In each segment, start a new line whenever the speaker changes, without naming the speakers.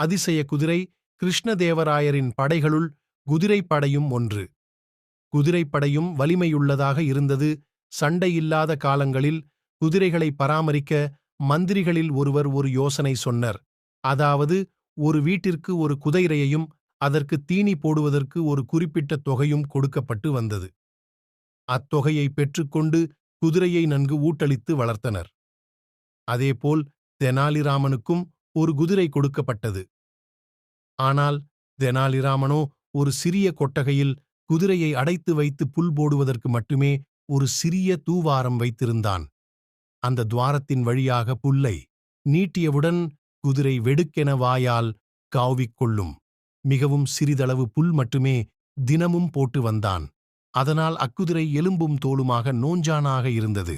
அதிசய குதிரை கிருஷ்ணதேவராயரின் படைகளுள் குதிரைப்படையும் ஒன்று. குதிரைப்படையும் வலிமையுள்ளதாக இருந்தது. சண்டையில்லாத காலங்களில் குதிரைகளை பராமரிக்க மந்திரிகளில் ஒருவர் ஒரு யோசனை சொன்னர். அதாவது ஒரு வீட்டிற்கு ஒரு குதிரையையும் அதற்கு தீனி போடுவதற்கு ஒரு குறிப்பிட்ட தொகையும் கொடுக்கப்பட்டு வந்தது. அத்தொகையை பெற்றுக்கொண்டு குதிரையை நன்கு ஊட்டளித்து வளர்த்தனர். அதேபோல் தெனாலிராமனுக்கும் ஒரு குதிரை கொடுக்கப்பட்டது. ஆனால் தெனாலிராமனோ ஒரு சிறிய கொட்டகையில் குதிரையை அடைத்து வைத்து புல் போடுவதற்கு மட்டுமே ஒரு சிறிய தூவாரம் வைத்திருந்தான். அந்த துவாரத்தின் வழியாக புல்லை நீட்டியவுடன் குதிரை வெடுக்கென வாயால் காவிக்கொள்ளும் மிகவும் சிறிதளவு புல் மட்டுமே தினமும் போட்டு வந்தான். அதனால் அக்குதிரை எலும்பும் தோலுமாக நோஞ்சானாக இருந்தது.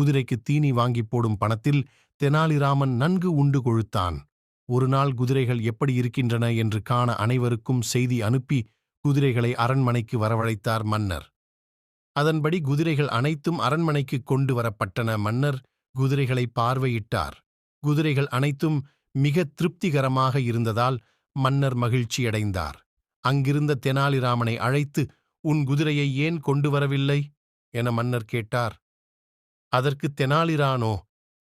குதிரைக்கு தீனி வாங்கிப் போடும் பணத்தில் தெனாலிராமன் நன்கு உண்டு கொழுத்தான். ஒரு நாள் குதிரைகள் எப்படி இருக்கின்றன என்று காண அனைவருக்கும் செய்தி அனுப்பி குதிரைகளை அரண்மனைக்கு வரவழைத்தார் மன்னர். அதன்படி குதிரைகள் அனைத்தும் அரண்மனைக்கு கொண்டு வரப்பட்டன. மன்னர் குதிரைகளை பார்வையிட்டார். குதிரைகள் அனைத்தும் மிக திருப்திகரமாக இருந்ததால் மன்னர் மகிழ்ச்சியடைந்தார். அங்கிருந்த தெனாலிராமனை அழைத்து உன் குதிரையை ஏன் கொண்டு வரவில்லை? என மன்னர் கேட்டார். அதற்கு தெனாலிரானோ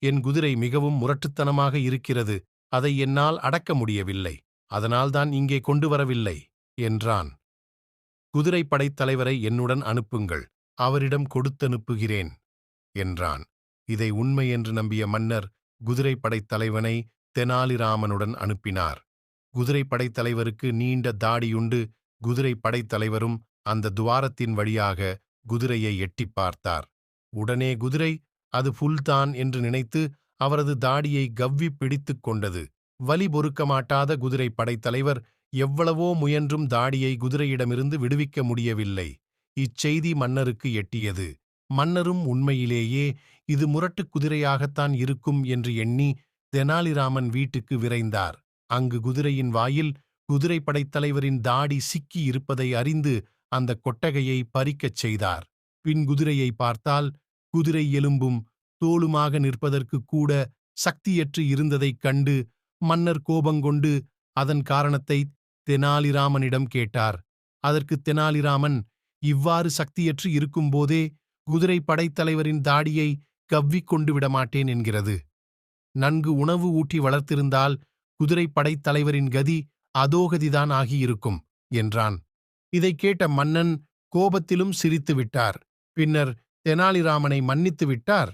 என் குதிரை மிகவும் முரட்டுத்தனமாக இருக்கிறது அதை என்னால் அடக்க முடியவில்லை அதனால்தான் இங்கே கொண்டு வரவில்லை என்றான். குதிரைப்படைத் தலைவரை என்னுடன் அனுப்புங்கள் அவரிடம் கொடுத்தனுப்புகிறேன் என்றான். இதை உண்மை என்று நம்பிய மன்னர் குதிரைப்படைத் தலைவனை தெனாலிராமனுடன் அனுப்பினார். குதிரைப்படைத் தலைவருக்கு நீண்ட தாடியுண்டு குதிரைப்படைத் தலைவரும் அந்த துவாரத்தின் வழியாக குதிரையை எட்டிப் பார்த்தார். உடனே குதிரை அது புல்தான் என்று நினைத்து அவரது தாடியை கவ்வி பிடித்துக் கொண்டது. வலி பொறுக்க மாட்டாத குதிரை படைத்தலைவர் எவ்வளவோ முயன்றும் தாடியை குதிரையிடமிருந்து விடுவிக்க முடியவில்லை. இச்செய்தி மன்னருக்கு எட்டியது. மன்னரும் உண்மையிலேயே இது முரட்டுக் குதிரையாகத்தான் இருக்கும் என்று எண்ணி தெனாலிராமன் வீட்டுக்கு விரைந்தார். அங்கு குதிரையின் வாயில் குதிரை படைத்தலைவரின் தாடி சிக்கி இருப்பதை அறிந்து அந்த கொட்டகையை பறிக்கச் செய்தார். பின் குதிரையை பார்த்தால் குதிரை எலும்பும் தோளுமாக நிற்பதற்கு கூட சக்தியற்று இருந்ததைக் கண்டு மன்னர் கோபங்கொண்டு அதன் காரணத்தை தெனாலிராமனிடம் கேட்டார். அதற்கு தெனாலிராமன் இவ்வாறு சக்தியற்று இருக்கும்போதே குதிரை படைத்தலைவரின் தாடியை கவ்விக் கொண்டு விடமாட்டேன் என்கிறது. நன்கு உணவு ஊட்டி வளர்த்திருந்தால் குதிரை படைத்தலைவரின் கதி அதோகதிதான் ஆகியிருக்கும் என்றான். இதைக் கேட்ட மன்னன் கோபத்திலும் சிரித்து விட்டார். பின்னர் தெனாலிராமனை மன்னித்து விட்டார்